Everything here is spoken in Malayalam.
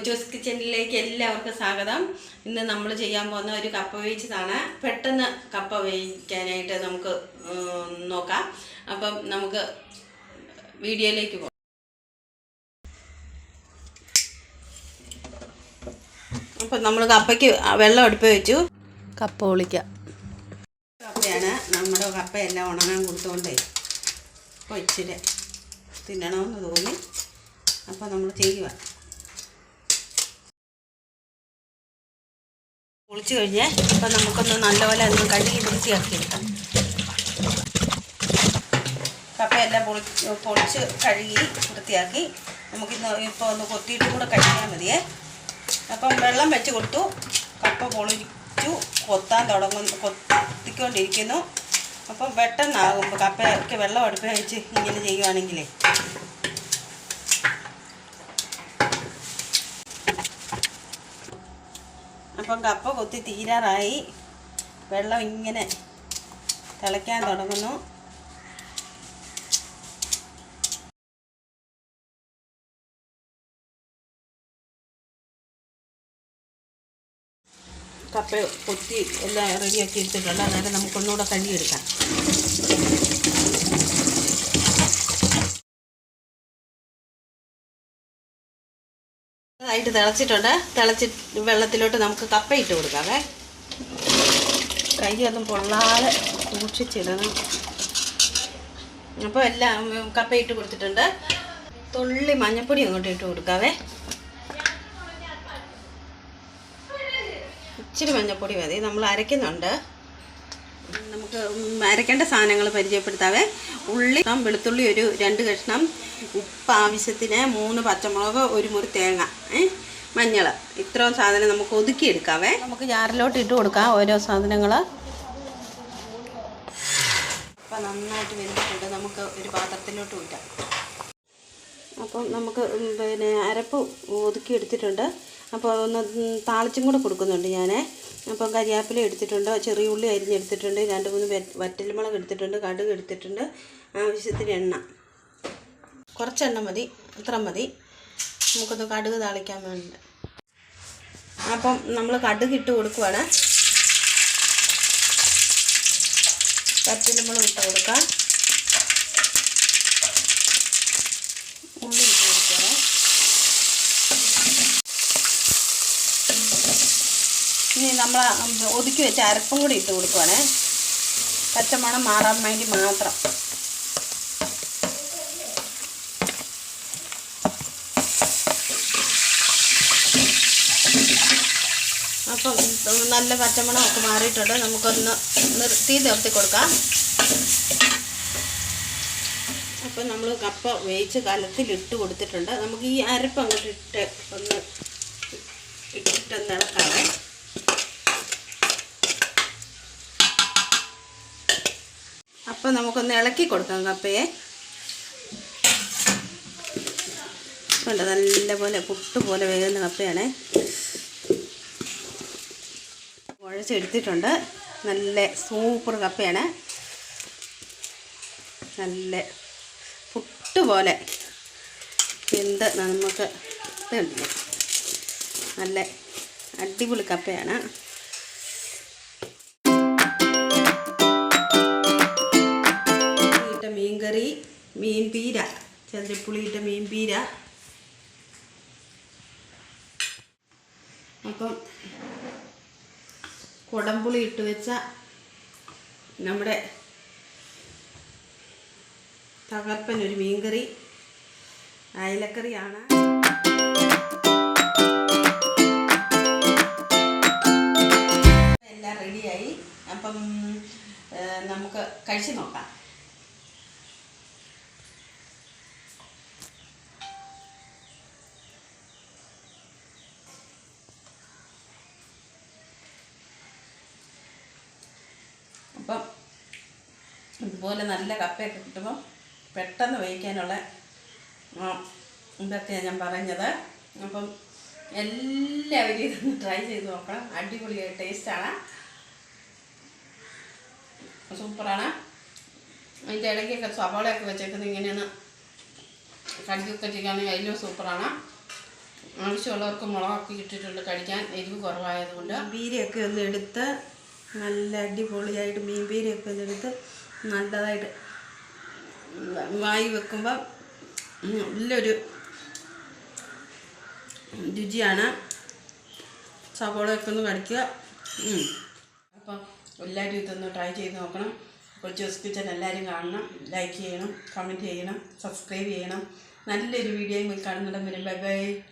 കൊച്ചൂസ് കിച്ചണിലേക്ക് എല്ലാവർക്കും സ്വാഗതം. ഇന്ന് നമ്മൾ ചെയ്യാൻ പോകുന്ന ഒരു കപ്പ വേവിച്ചതാണ്. പെട്ടെന്ന് കപ്പ വേവിക്കാനായിട്ട് നമുക്ക് നോക്കാം. അപ്പം നമുക്ക് വീഡിയോയിലേക്ക് പോകാം അപ്പം നമ്മൾ കപ്പയ്ക്ക് വെള്ളം അടുപ്പ് വെച്ചു. കപ്പ ഒളിക്കാം കപ്പയാണ്. നമ്മുടെ കപ്പ കപ്പയെല്ലാം ഉണങ്ങാൻ കൊടുത്തോണ്ടേ അപ്പോൾ ഇച്ചിരി തിന്നണമെന്ന് തോന്നി. അപ്പോൾ നമ്മൾ ചെയ്യുക. പൊളിച്ച് കഴിഞ്ഞ് ഇപ്പം നമുക്കൊന്ന് നല്ലപോലെ ഒന്ന് കഴുകി വൃത്തിയാക്കി എടുക്കാം കപ്പയെല്ലാം പൊളി പൊളിച്ച് കഴുകി വൃത്തിയാക്കി നമുക്കിന്ന് ഇപ്പോൾ ഒന്ന് കൊത്തിയിട്ടും കൂടെ കഴിക്കാൻ മതിയേ. അപ്പം വെള്ളം വെച്ച് കൊടുത്തു. കപ്പ പൊളിച്ചു കൊത്താൻ തുടങ്ങുന്നു കൊത്തിക്കൊണ്ടിരിക്കുന്നു. അപ്പം പെട്ടെന്നാകുമ്പോൾ കപ്പയ്ക്ക് വെള്ളം അടുപ്പ് കഴിച്ച് ഇങ്ങനെ ചെയ്യുവാണെങ്കിലേ അപ്പം കപ്പ കൊത്തി തീരാറായി. വെള്ളം ഇങ്ങനെ തിളയ്ക്കാൻ തുടങ്ങുന്നു. കപ്പ കൊത്തി എല്ലാം റെഡിയാക്കി എടുത്തിട്ടുണ്ട് അന്നേരം നമുക്കൊന്നുകൂടെ കഴുകിയെടുക്കാം. ആയിട്ട് തിളച്ചിട്ടുണ്ട്. തിളച്ചി വെള്ളത്തിലോട്ട് നമുക്ക് കപ്പ ഇട്ട് കൊടുക്കാവേ. ഒന്നും പൊള്ളാതെ സൂക്ഷിച്ചിടണം. അപ്പോൾ എല്ലാം കപ്പ ഇട്ട് കൊടുത്തിട്ടുണ്ട്. തുള്ളി മഞ്ഞപ്പൊടി അങ്ങോട്ട് ഇട്ട് കൊടുക്കാവേ. ഇച്ചിരി മഞ്ഞപ്പൊടി മതി. നമ്മൾ അരയ്ക്കുന്നുണ്ട്. നമുക്ക് അരക്കേണ്ട സാധനങ്ങൾ പരിചയപ്പെടുത്താവേ. ഉള്ളി വെളുത്തുള്ളി ഒരു രണ്ട് കഷ്ണം ഉപ്പ് ആവശ്യത്തിന് മൂന്ന് പച്ചമുളക് ഒരു മുറി തേങ്ങ മഞ്ഞൾ. ഇത്രയും സാധനം നമുക്ക് ഒതുക്കി എടുക്കാവേ നമുക്ക് ജാറിലോട്ട് ഇട്ട് കൊടുക്കാം ഓരോ സാധനങ്ങൾ അപ്പം നന്നായിട്ട് വെന്തിട്ടുണ്ട്. നമുക്ക് ഒരു പാത്രത്തിലോട്ട് ഊറ്റാം. അപ്പം നമുക്ക് പിന്നെ അരപ്പ് ഒതുക്കി എടുത്തിട്ടുണ്ട് അപ്പോൾ ഒന്ന് താളിച്ചും കൂടെ കൊടുക്കുന്നുണ്ട് ഞാൻ അപ്പം കരിയാപ്പില എടുത്തിട്ടുണ്ട് ചെറിയ ഉള്ളി അരിഞ്ഞെടുത്തിട്ടുണ്ട് രണ്ട് മൂന്ന് വറ്റൽമുളക് എടുത്തിട്ടുണ്ട് കടുക് എടുത്തിട്ടുണ്ട് ആവശ്യത്തിന് എണ്ണ. കുറച്ച് എണ്ണ മതി ഇത്ര മതി. നമുക്കൊന്ന് കടുക് താളിക്കാൻ വേണ്ടി അപ്പം നമ്മൾ കടുക് ഇട്ട് കൊടുക്കുവാണ്. വറ്റൽമുളക് ഇട്ട് കൊടുക്കാം ഉള്ളി ഇട്ട് കൊടുക്കണം ഇനി നമ്മൾ ഒതുക്കി വെച്ച അരപ്പും കൂടി ഇട്ട് കൊടുക്കുവാണേ. പച്ചമണം മാറാൻ വേണ്ടി മാത്രം. അപ്പം നല്ല പച്ചമണം ഒക്കെ മാറിയിട്ടുണ്ട്. നമുക്കൊന്ന് നിർത്തി നിർത്തി കൊടുക്കാം. അപ്പം നമ്മൾ കപ്പ വേവിച്ച് കലത്തിൽ ഇട്ട് കൊടുത്തിട്ടുണ്ട്. നമുക്ക് ഈ അരപ്പ് അങ്ങോട്ട് ഇട്ട് അപ്പം നമുക്കൊന്ന് ഇളക്കി കൊടുക്കാം കപ്പയെ. കണ്ടോ നല്ലപോലെ പുട്ട് പോലെ വേകുന്ന കപ്പയാണേ. കുഴച്ചെടുത്തിട്ടുണ്ട്. നല്ല സൂപ്പർ കപ്പയാണ്. നല്ല പുട്ട് പോലെ എന്ത് നമുക്ക് നല്ല അടിപൊളി കപ്പയാണ്. മീൻ പീര ചന്ദ്രപ്പുളിയിട്ട മീൻ പീര. അപ്പം കുടംപുളി ഇട്ട് വെച്ച നമ്മുടെ തകർപ്പൻ ഒരു മീൻകറി അയലക്കറിയാണ്. എല്ലാം റെഡിയായി അപ്പം നമുക്ക് കഴിച്ചു നോക്കാം അപ്പം ഇതുപോലെ നല്ല കപ്പയൊക്കെ കിട്ടുമ്പം പെട്ടെന്ന് വേവിക്കാനുള്ള ഇതൊക്കെയാണ് ഞാൻ പറഞ്ഞത് അപ്പം എല്ലാവരും ഇതൊന്ന് ട്രൈ ചെയ്ത് നോക്കണം. അടിപൊളി ടേസ്റ്റാണ് സൂപ്പറാണ്. അതിന്റെ ഇടയ്ക്കൊക്കെ സവാളയൊക്കെ വെച്ചേക്കുന്നത് ഇങ്ങനെയാണ്. കടിക്കൊക്കെ ചെയ്യുകയാണെങ്കിൽ അതിലും സൂപ്പറാണ്. ആവശ്യമുള്ളവർക്ക് മുളകൊക്കെ ഇട്ടിട്ടുണ്ട് കഴിക്കാൻ എരിവ് കുറവായതുകൊണ്ട്. ബീരിയൊക്കെ ഒന്ന് എടുത്ത് നല്ല അടിപൊളിയായിട്ട് മീൻ ബീരിയൊക്കെ ഒന്ന് എടുത്ത് നല്ലതായിട്ട് വായി വെക്കുമ്പോൾ നല്ലൊരു രുചിയാണ്. സവോളയൊക്കെ ഒന്ന് കടിക്കുക. അപ്പം എല്ലാവരും ഇതൊന്ന് ട്രൈ ചെയ്ത് നോക്കണം. കൊച്ചു കിച്ചൻ എല്ലാവരും കാണണം. ലൈക്ക് ചെയ്യണം കമന്റ് ചെയ്യണം സബ്സ്ക്രൈബ് ചെയ്യണം. നല്ലൊരു വീഡിയോയും കാണുന്നിടം വരും. Bye bye